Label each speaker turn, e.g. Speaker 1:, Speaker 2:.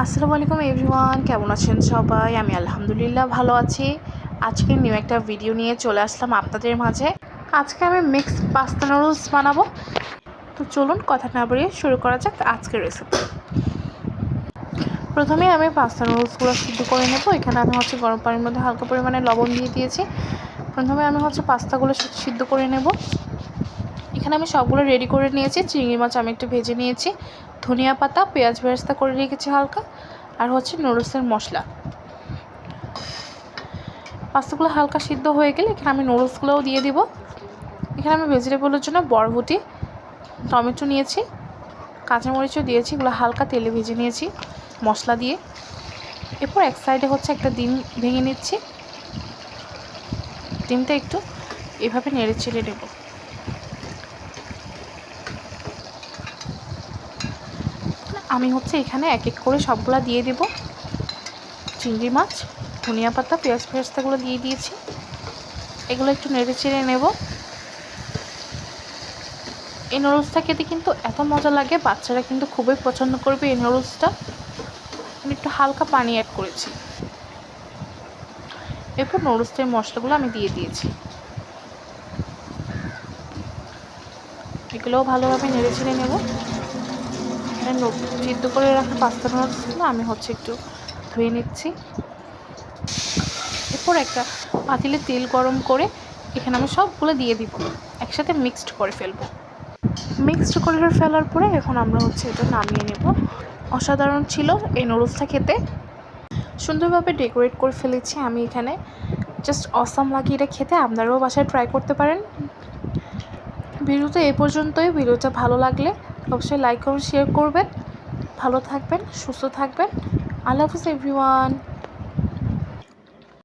Speaker 1: আসসালামু আলাইকুম এভরিওয়ান, কেমন আছেন সবাই? আমি আলহামদুলিল্লাহ ভালো আছি। আজকে নিউ একটা ভিডিও নিয়ে চলে আসলাম আপনাদের মাঝে। আজকে আমি মিক্স পাস্তা নুডলস বানাবো। তো চলুন কথা না বাড়িয়ে শুরু করা যাক আজকের রেসিপি প্রথমে আমি পাস্তা নুডলসগুলো সিদ্ধ করে নেব। এখানে আমি হচ্ছে গরম পানির মধ্যে হালকা পরিমাণে লবণ দিয়ে দিয়েছি। প্রথমে আমি হচ্ছে পাস্তাগুলো সিদ্ধ করে নেব। এখানে আমি সবগুলো রেডি করে নিয়েছি। চিংড়ি মাছ আমি একটু ভেজে নিয়েছি। ধনিয়া পাতা, পেঁয়াজ বেরেস্তা করে রেখেছি হালকা, আর হচ্ছে নুডলসের মশলা। পাস্তাগুলো হালকা সিদ্ধ হয়ে গেলে এখানে আমি নুডলসগুলোও দিয়ে দিব। এখানে আমি ভেজিটেবলের জন্য বরবটি, টমেটো নিয়েছি, কাঁচামরিচও দিয়েছি, এগুলো হালকা তেলে ভেজে নিয়েছি মশলা দিয়ে। এরপর এক সাইডে হচ্ছে একটা ডিম ভেঙে নিচ্ছি। ডিমটা একটু এভাবে নেড়ে চেড়ে নেব। আমি হচ্ছে এখানে এক এক করে সবগুলো দিয়ে দেব। চিংড়ি মাছ, ধনিয়া পাতা, পেঁয়াজ ফেরস্তাগুলো দিয়ে দিয়েছি। এগুলো একটু নেড়ে চেড়ে নেব। এই নুডলসটা খেতে কিন্তু এত মজা লাগে, বাচ্চারা কিন্তু খুবই পছন্দ করবে এই নুডলসটা। আমি একটু হালকা পানি অ্যাড করেছি। এরপর নুডলসের মশলাগুলো আমি দিয়ে দিয়েছি। এগুলোও ভালোভাবে নেড়ে চেড়ে নেব। সিদ্ধ করে রাখা পাস্তা নুডলসগুলো আমি হচ্ছে একটু ধুয়ে নিচ্ছি। এরপর একটা পাতিলে তেল গরম করে এখানে আমি সবগুলো দিয়ে দিব, একসাথে মিক্সড করে ফেলব। মিক্সড করে ফেলার পরে এখন আমরা হচ্ছে এটা নামিয়ে নেব। অসাধারণ ছিল এই নুডলসটা খেতে। সুন্দরভাবে ডেকোরেট করে ফেলেছি আমি এখানে। জাস্ট অসাম লাগে এটা খেতে আপনারাও বাসায় ট্রাই করতে পারেন। ভিডিওটা এ পর্যন্তই। ভিডিওটা ভালো লাগলে অবশ্যই লাইক করুন শেয়ার করবেন। ভালো থাকবেন সুস্থ থাকবেন। আল্লাহ হাফিজ এভরিওয়ান